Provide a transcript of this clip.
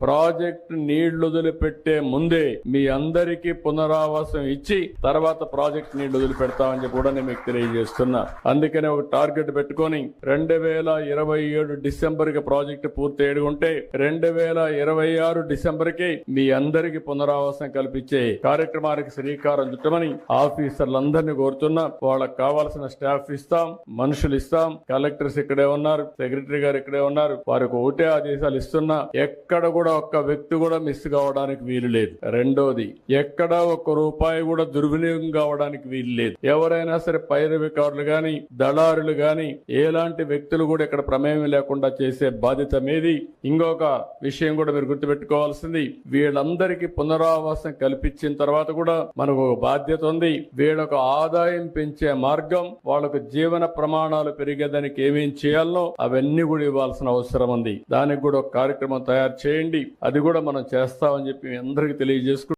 Project నీళ్ళు వదిలిపెట్టే ముందే మీ అందరికీ పునరావాసం ఇచ్చి తర్వాత ప్రాజెక్ట్ నీళ్ళు వదిలిపెడతామని చెప్పి కూడా నేను మీకు తెలియజేస్తున్నా. అందుకనే ఒక టార్గెట్ పెట్టుకొని రెండు వేల ఇరవై ఏడు డిసెంబర్కి ప్రాజెక్టు పూర్తి ఉంటే రెండు వేల ఇరవై ఆరు డిసెంబర్కి మీ అందరికీ పునరావాసం కల్పించే కార్యక్రమానికి శ్రీకారం చుట్టమని ఆఫీసర్లందరినీ కోరుతున్నా. వాళ్ళకి కావాల్సిన స్టాఫ్ ఇస్తాం మనుషులు ఇస్తాం. కలెక్టర్స్ ఇక్కడే ఉన్నారు సెక్రటరీ గారు ఇక్కడే ఉన్నారు. వారికి ఒకటే ఆదేశాలు ఇస్తున్నా. ఎక్కడ కూడా ఒక్క వ్యక్తి కూడా మిస్ కావడానికి వీలు లేదు. రెండోది ఎక్కడ ఒక్క రూపాయి కూడా దుర్వినియోగం కావడానికి వీలు లేదు. ఎవరైనా సరే పైరవికారులు గాని దళారులు గాని ఎలాంటి వ్యక్తులు కూడా ఇక్కడ ప్రమేయం లేకుండా చేసే బాధ్యత మీది. ఇంకొక విషయం కూడా మీరు గుర్తుపెట్టుకోవాల్సింది వీళ్ళందరికీ పునరావాసం కల్పించిన తర్వాత కూడా మనకు ఒక బాధ్యత ఉంది. వీళ్ళకు ఆదాయం పెంచే మార్గం వాళ్ళకు జీవన ప్రమాణాలు పెరిగేదానికి ఏమేం చేయాలో అవన్నీ కూడా ఇవ్వాల్సిన అవసరం ఉంది. దానికి కూడా ఒక కార్యక్రమం తయారు చేయండి. అది కూడా మనం చేస్తామని చెప్పి మీ అందరికీ తెలియజేసుకుంటూ